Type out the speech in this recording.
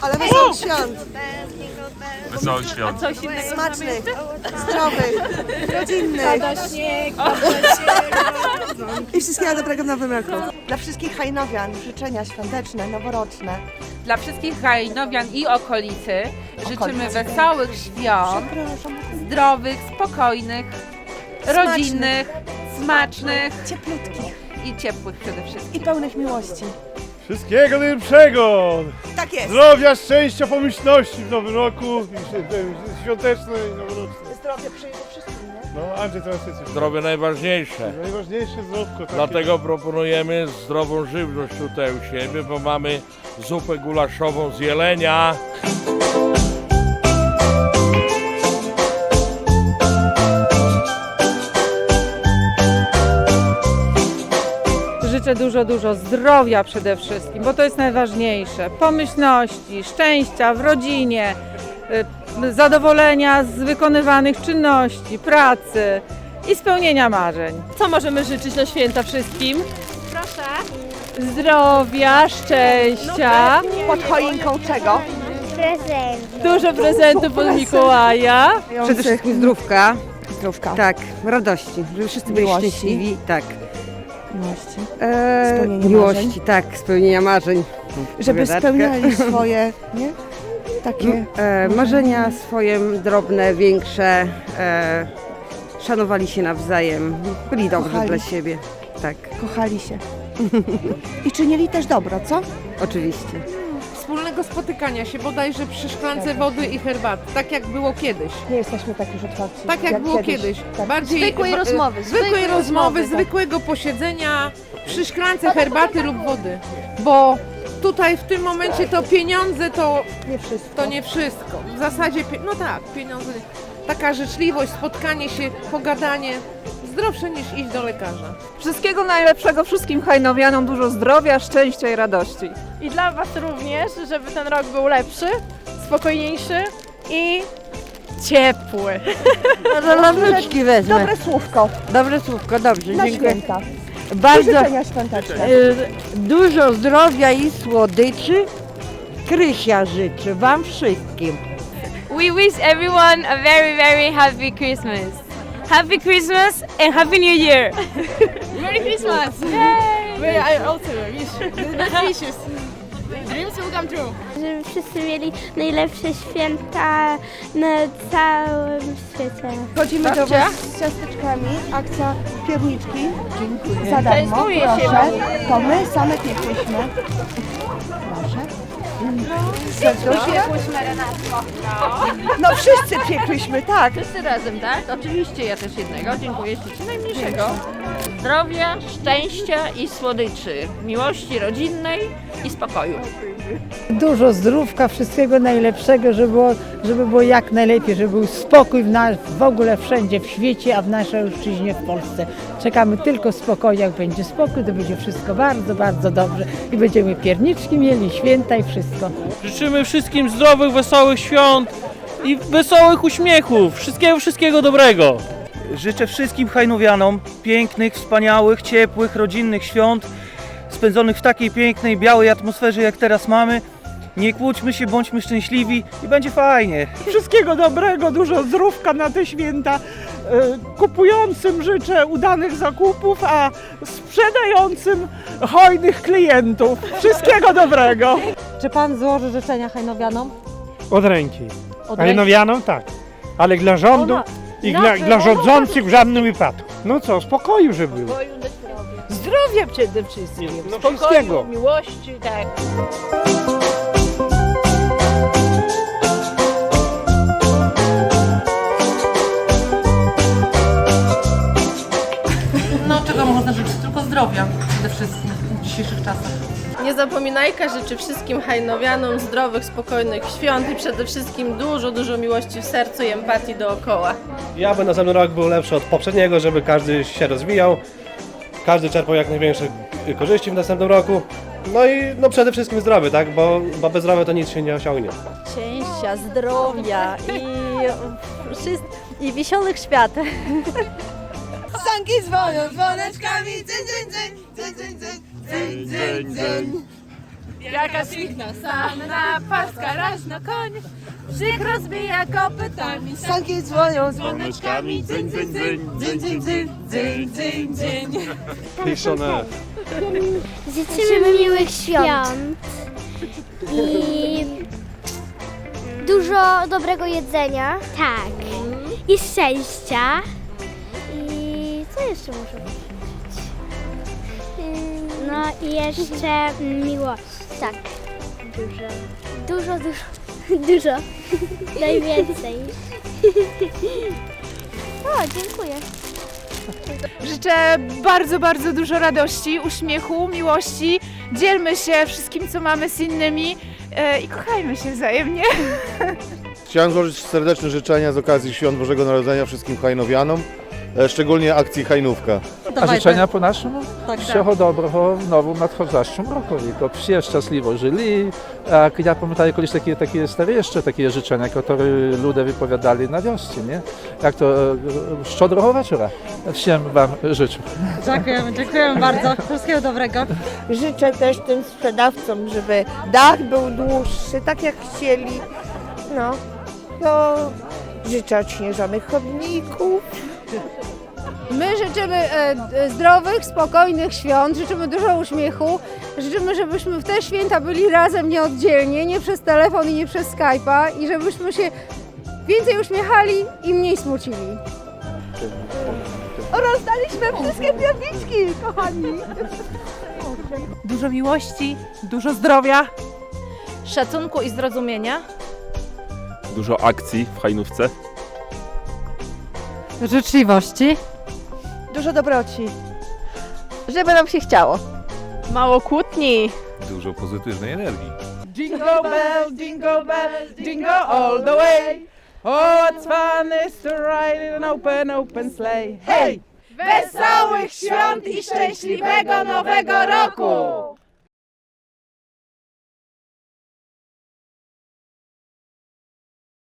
Ale wesołych świąt, Wesołych świąt. Coś innego smacznych, zdrowych, rodzinnych śnieg, i wszystkiego dobrego w nowym roku. Dla wszystkich hajnowian życzenia świąteczne, noworoczne. Dla wszystkich hajnowian i okolicy życzymy Okolicy. wesołych świąt, Przepraszam. zdrowych, spokojnych, rodzinnych, smacznych Cieplutkich i ciepłych przede wszystkim. i pełnych miłości. Wszystkiego najlepszego! Tak jest. Zdrowia, szczęścia, pomyślności w nowym roku, i się- te- świąteczne i noworoczne. Zdrowie przyjdzie wszystkim, nie? No Andrzej, teraz ty coś. Zdrowie najważniejsze. Najważniejsze zdrowko. Takie. Dlatego proponujemy zdrową żywność tutaj u siebie, bo mamy zupę gulaszową z jelenia. Dużo, dużo zdrowia przede wszystkim, bo to jest najważniejsze. Pomyślności, szczęścia w rodzinie, y, zadowolenia z wykonywanych czynności, pracy i spełnienia marzeń. Co możemy życzyć na święta wszystkim? Proszę. Zdrowia, szczęścia, Pod choinką czego? dużo prezentów od Mikołaja. Przede wszystkim zdrówka, Zdrówka. tak, radości, żeby wszyscy byli Miłości. szczęśliwi, tak. Miłości. E, Spełnienia miłości, marzeń. tak, spełnienia marzeń. Żeby spełniali swoje, nie? Takie E, marzenia swoje drobne, większe, e, szanowali się nawzajem, byli dobrzy Kochali. dla siebie, tak, kochali się. I czynili też dobro, co? oczywiście. Wspólnego spotykania się, bodajże przy szklance wody i herbaty, tak jak było kiedyś. Nie jesteśmy tak już otwarci. Tak jak, było kiedyś. Tak. Bardziej Zwykłej rozmowy, Zwykłej zwykłej rozmowy, rozmowy, tak. zwykłego posiedzenia przy szklance herbaty lub wody. Bo tutaj w tym momencie to pieniądze to, Nie wszystko. to nie wszystko. W zasadzie, pie- no tak, pieniądze. Taka życzliwość, spotkanie się, pogadanie. Zdrowsze niż iść do lekarza. Wszystkiego najlepszego wszystkim hajnowianom, dużo zdrowia, szczęścia i radości. I dla Was również, żeby ten rok był lepszy, spokojniejszy i ciepły. Lameczki wezmę. Dobre słówko Dobre słówko, dobrze, na dziękuję. święta. Bardzo Życzenia świąteczne. dużo zdrowia i słodyczy. Krysia życzy Wam wszystkim. We wish everyone a very, very happy Christmas. Happy Christmas and Happy New Year. Merry Christmas. Yay! I also wish wishes. Dreams will come true. żeby wszyscy mieli najlepsze święta na całym świecie. Chodzimy do Was z ciasteczkami. Akcja pierniczki. Dziękuję. Za darmo, Częstuję się proszę. To my same piekliśmy. Proszę. Serdusznie. No wszyscy piekliśmy, tak. Wszyscy razem, tak? Oczywiście, ja też jednego. Dziękuję Ci najmniejszego. Zdrowia, szczęścia i słodyczy. Miłości rodzinnej i spokoju. Dużo zdrówka, wszystkiego najlepszego, żeby było, żeby było jak najlepiej, żeby był spokój w, nas, w ogóle wszędzie w świecie, a w naszej ojczyźnie w Polsce. Czekamy tylko spokojnie, jak będzie spokój, to będzie wszystko bardzo, bardzo dobrze i będziemy pierniczki mieli, święta i wszystko. Życzymy wszystkim zdrowych, wesołych świąt i wesołych uśmiechów. Wszystkiego, wszystkiego dobrego. Życzę wszystkim hajnowianom pięknych, wspaniałych, ciepłych, rodzinnych świąt, spędzonych w takiej pięknej, białej atmosferze, jak teraz mamy. Nie kłóćmy się, bądźmy szczęśliwi i będzie fajnie. Wszystkiego dobrego, dużo zdrówka na te święta. E, Kupującym życzę udanych zakupów, a sprzedającym hojnych klientów. Wszystkiego dobrego. Czy Pan złoży życzenia hajnowianom? Od ręki. Od Ale nowianą tak. Ale dla rządu Ona- i dla, dla ona- rządzących w żadnym wypadku. No co, spokoju, żeby było. Zdrowia przede wszystkim. No wszystkiego. miłości, tak. Zdrowia przede wszystkim w dzisiejszych czasach. Nie zapominajka życzy wszystkim hajnowianom zdrowych, spokojnych świąt i przede wszystkim dużo, dużo miłości w sercu i empatii dookoła. Ja bym następny rok był lepszy od poprzedniego, żeby każdy się rozwijał, każdy czerpał jak największe korzyści w następnym roku. No i no przede wszystkim zdrowy, tak? Bo, bo bez zdrowia to nic się nie osiągnie. Szczęścia, zdrowia i, i wiesiołych świąt. Sanki dzwonią dzwoneczkami, dzyń, dzyń, dzyń. Jaka świetna sanna, paska rażna koń. Brzyk rozbija kopytami, Sanki dzwonią. Dzwoneczkami, dzyń, dzyń, dzyń, dzyń, dzyń, dzyń, dzyń, dzyń, dzyń. Piszone. Życzymy miłych świąt. I dużo dobrego jedzenia. Tak. I szczęścia. I co jeszcze może być? No i jeszcze miłość. Tak. Dużo. Dużo, dużo. Dużo. Najwięcej. O, dziękuję. Życzę bardzo, bardzo dużo radości, uśmiechu, miłości. Dzielmy się wszystkim, co mamy z innymi e, i kochajmy się wzajemnie. Chciałem złożyć serdeczne życzenia z okazji Świąt Bożego Narodzenia wszystkim hajnowianom, e, szczególnie akcji Hajnówka A życzenia po naszemu? Всього доброго в новому надходящому рокові. Щоб всі щасливо жили. А я пам'ятаю колись такі, такі старі ще такі życzenia, które ludzie wypowiadali na wiosce, nie? Jak to e, szczodrego wieczora. Всем wam życzę. Dziękujemy, dziękujemy bardzo. Wszystkiego dobrego. Życzę też tym sprzedawcom, żeby dach był dłuższy, tak jak chcieli. No, no życzę odśnieżonych chodników. My życzymy e, zdrowych, spokojnych świąt, życzymy dużo uśmiechu, życzymy, żebyśmy w te święta byli razem nieoddzielnie, nie przez telefon i nie przez Skype'a i żebyśmy się więcej uśmiechali i mniej smucili. Rozdaliśmy wszystkie pierniczki, kochani. Dużo miłości, dużo zdrowia, szacunku i zrozumienia. Dużo akcji w hajnówce. Życzliwości. Dużo dobroci. Żeby nam się chciało. Mało kłótni. Dużo pozytywnej energii. Jingle bell, jingle bell, jingle all the way. Oh, it's fun is to ride in an open, open sleigh. Hey! Wesołych świąt i szczęśliwego nowego roku!